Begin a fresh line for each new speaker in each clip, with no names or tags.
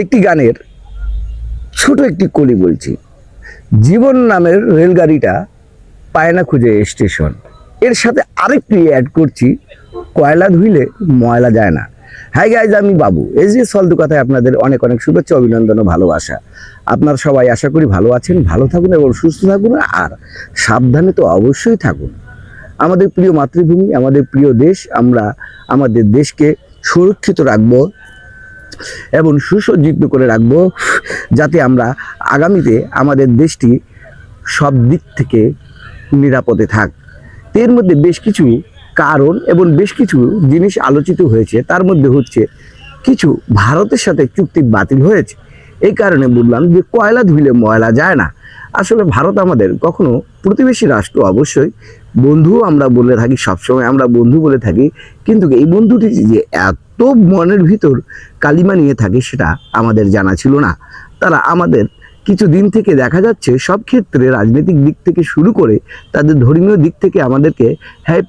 একটি গানের ছোট একটি কলি বলছি। জীবন নামের রেলগাড়িটা পায় না খুঁজে স্টেশন। এর সাথে আরেকটি অ্যাড করছি, কয়লা ধুইলে ময়লা যায় না। হাই গাইজ আমি বাবু। এই যে সলদু কথায় আপনাদের অনেক অনেক শুভেচ্ছা, অভিনন্দন ও ভালোবাসা। আপনারা সবাই আশা করি ভালো আছেন, ভালো থাকুন এবং সুস্থ থাকুন আর সাবধানে তো অবশ্যই থাকুন। আমাদের প্রিয় মাতৃভূমি, আমাদের প্রিয় দেশ, আমরা আমাদের দেশকে সুরক্ষিত রাখব। এবং সুসজ্জিত করে রাখব যাতে আমরা আগামীতে আমাদের দেশটি সব দিক থেকে নিরাপদে থাক। এর মধ্যে বেশ কিছু কারণ এবং বেশ কিছু জিনিস আলোচিত হয়েছে। তার মধ্যে হচ্ছে কিছু ভারতের সাথে চুক্তি বাতিল হয়েছে। এই কারণে বললাম যে কয়লা ধুইলে ময়লা যায় না। আসলে ভারত আমাদের কখনো প্রতিবেশী রাষ্ট্র অবশ্যই বন্ধু আমরা বলে থাকি, সবসময় আমরা বন্ধু বলে থাকি। কিন্তু এই বন্ধুটি যে এত মনের ভিতর কালিমা নিয়ে থাকে সেটা আমাদের জানা ছিল না। তারা আমাদের কিছু দিন থেকে দেখা যাচ্ছে সব ক্ষেত্রে রাজনৈতিক দিক থেকে শুরু করে তাদের ধর্মীয় দিক থেকে আমাদেরকে হ্যাঁ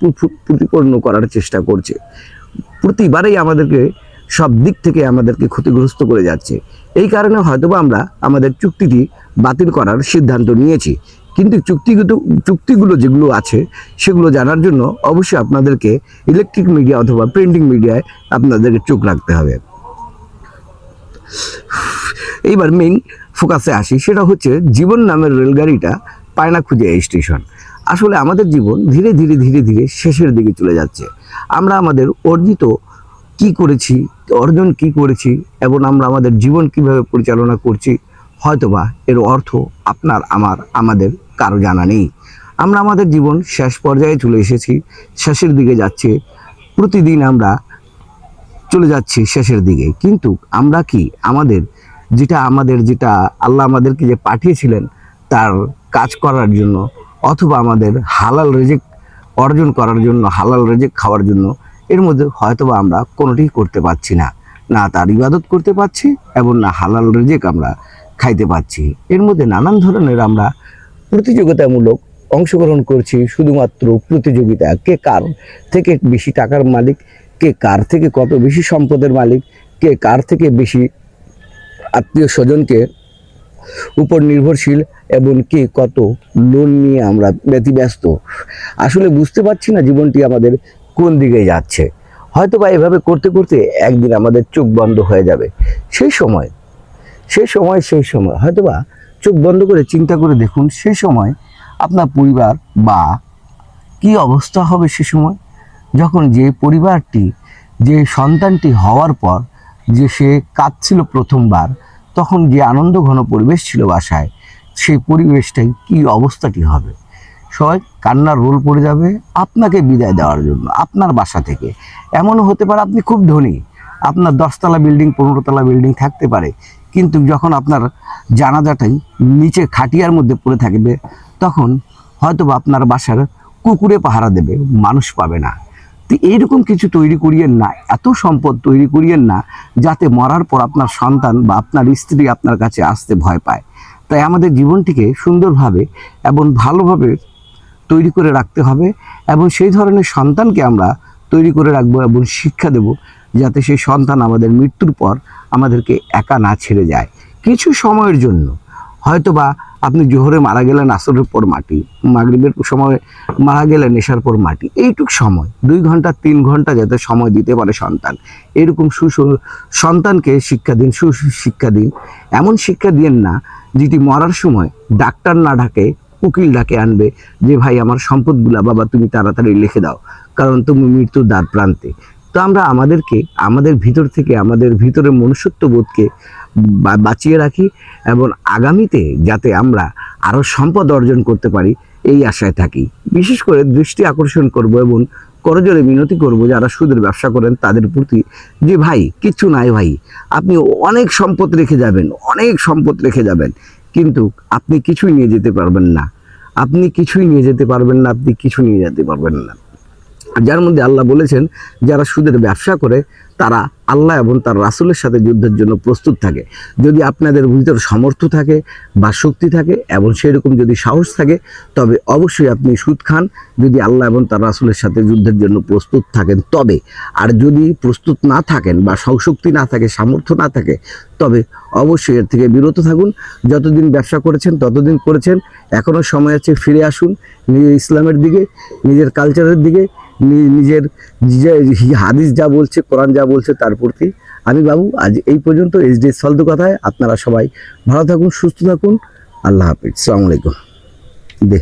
প্রতিপন্ন করার চেষ্টা করছে। প্রতিবারেই আমাদেরকে সব দিক থেকে আমাদেরকে ক্ষতিগ্রস্ত করে যাচ্ছে। এই কারণে হয়তোবা আমরা আমাদের চুক্তিটি বাতিল করার সিদ্ধান্ত নিয়েছি। কিন্তু চুক্তিগত, চুক্তিগুলো যেগুলো আছে, সেগুলো জানার জন্য অবশ্যই আপনাদেরকে ইলেকট্রিক মিডিয়া অথবা প্রিন্টিং মিডিয়ায় আপনাদেরকে চোখ রাখতে হবে। এইবার মেইন ফোকাসে আসি, সেটা হচ্ছে জীবন নামের রেলগাড়িটা পায় না খুঁজে স্টেশন আসলে আমাদের জীবন ধীরে ধীরে ধীরে ধীরে শেষের দিকে চলে যাচ্ছে। আমরা আমাদের অর্জিত কি করেছি অর্জন কি করেছি এবং আমরা আমাদের জীবন কীভাবে পরিচালনা করছি, হয়তোবা এর অর্থ আপনার, আমার, আমাদের কারও জানা নেই। আমরা আমাদের জীবন শেষ পর্যায়ে চলে এসেছি, শেষের দিকে যাচ্ছে, প্রতিদিন আমরা চলে যাচ্ছি শেষের দিকে। কিন্তু আমরা কি আমাদের যেটা আমাদের যেটা আল্লাহ আমাদেরকে যে পাঠিয়েছিলেন তার কাজ করার জন্য, অথবা আমাদের হালাল রেজেক অর্জন করার জন্য, হালাল রেজেক খাওয়ার জন্য এর মধ্যে হয়তোবা আমরা কোনোটি করতে পারছি না। না তার ইবাদত করতে পারছি এবং না হালাল রেজেক আমরা খাইতে পাচ্ছি এর মধ্যে নানান ধরনের আমরা প্রতিযোগিতামূলক অংশগ্রহণ করছি, শুধুমাত্র প্রতিযোগিতা। কে কার থেকে বেশি টাকার মালিক, কে কার থেকে কত বেশি সম্পদের মালিক, কে কার থেকে বেশি আত্মীয় স্বজনকে উপর নির্ভরশীল এবং কে কত লোন নিয়ে আমরা ব্যতিব্যস্ত। আসলে বুঝতে পারছি না জীবনটি আমাদের কোন দিকে যাচ্ছে? হয়তো বা এভাবে করতে করতে একদিন আমাদের চোখ বন্ধ হয়ে যাবে। সেই সময় সেই সময় সেই সময় হয়তো বা চোখ বন্ধ করে চিন্তা করে দেখুন, সেই সময় আপনার পরিবার বা কি অবস্থা হবে সে সময়? যখন যে পরিবারটি, যে সন্তানটি হওয়ার পর যে সে কাঁদছিল প্রথমবার, তখন যে আনন্দ ঘন পরিবেশ ছিল বাসায়, সেই পরিবেশটাই কি অবস্থাটি হবে? সবাই, কান্নার রোল পড়ে যাবে। আপনাকে বিদায় দেওয়ার জন্য, আপনার বাসা থেকে। এমনও হতে পারে আপনি খুব ধনী। আপনার দশতলা বিল্ডিং, পনেরোতলা বিল্ডিং থাকতে পারে। কিন্তু যখন আপনার জানাজাটাই নিচে খাটিয়ার মধ্যে পড়ে থাকবে, তখন হয়তোবা আপনার বাসার কুকুরে পাহারা দেবে, মানুষ পাবে না। তো এইরকম কিছু তৈরি করিয়েন না, এত সম্পদ তৈরি করিয়েন না, যাতে মরার পর আপনার সন্তান বা আপনার স্ত্রী আপনার কাছে আসতে ভয় পায়। তাই আমাদের জীবনটিকে সুন্দরভাবে এবং ভালোভাবে তৈরি করে রাখতে হবে এবং সেই ধরনের সন্তানকে আমরা তৈরি করে রাখব এবং শিক্ষা দেব যাতে সেই সন্তান আমাদের মৃত্যুর পর আমাদেরকে একা না ছেড়ে যায়। কিছু সময়ের জন্য। হয়তোবা আপনি জোহরে মারা গেলেন আসরের পর মাটি, মাগরিবের সময় মারা গেলেন নেশার পর মাটি। এইটুক সময়, দুই ঘণ্টা, তিন ঘণ্টা যাতে সময় দিতে পারে সন্তান। এরকম সুস, সন্তানকে শিক্ষা দিন, সুশিক্ষা দিন। এমন শিক্ষা দিন না যেটি মরার সময় ডাক্তার না ডাকে উকিল ডাকে আনবে যে, ভাই, আমার সম্পদগুলা বাবা তুমি তাড়াতাড়ি লিখে দাও, কারণ তুমি মৃত্যুর দ্বার প্রান্তে। তো আমরা আমাদেরকে, আমাদের ভিতর থেকে, আমাদের ভিতরে মনুষ্যত্ববোধকে বাঁচিয়ে রাখি এবং আগামীতে যাতে আমরা আরও সম্পদ অর্জন করতে পারি, এই আশায় থাকি। বিশেষ করে দৃষ্টি আকর্ষণ করব এবং করজোরে মিনতি করব যারা সুদের ব্যবসা করেন তাদের প্রতি যে, ভাই কিচ্ছু নাই ভাই, আপনি অনেক সম্পদ রেখে যাবেন, অনেক সম্পদ রেখে যাবেন। কিন্তু আপনি কিছুই নিয়ে যেতে পারবেন না। আপনি কিছুই নিয়ে যেতে পারবেন না, আপনি কিছু নিয়ে যেতে পারবেন না। যার মধ্যে আল্লাহ বলেছেন, যারা সুদের ব্যবসা করে, তারা আল্লাহ এবং তার রাসুলের সাথে যুদ্ধের জন্য প্রস্তুত থাকে। যদি আপনাদের ভিতর সামর্থ্য থাকে বা শক্তি থাকে এবং সেরকম যদি সাহস থাকে, তবে অবশ্যই আপনি সুদ খান। যদি আল্লাহ এবং তার রাসুলের সাথে যুদ্ধের জন্য প্রস্তুত থাকেন, তবে। আর যদি প্রস্তুত না থাকেন বা শক্তি না থাকে, সামর্থ্য না থাকে, তবে অবশ্যই এর থেকে বিরত থাকুন। যতদিন ব্যবসা করেছেন, ততদিন করেছেন। এখনও সময় আছে, ফিরে আসুন নিজের ইসলামের দিকে, নিজের কালচারের দিকে নিজের হাদিস যা বলছে, কোরআন যা বলছে, তার প্রতি। আমি বাবু, আজ এই পর্যন্ত এইচ ডি ফালতু কথায় আপনারা সবাই ভালো থাকুন, সুস্থ থাকুন। আল্লাহ হাফিজ। সালামালাইকুম দে।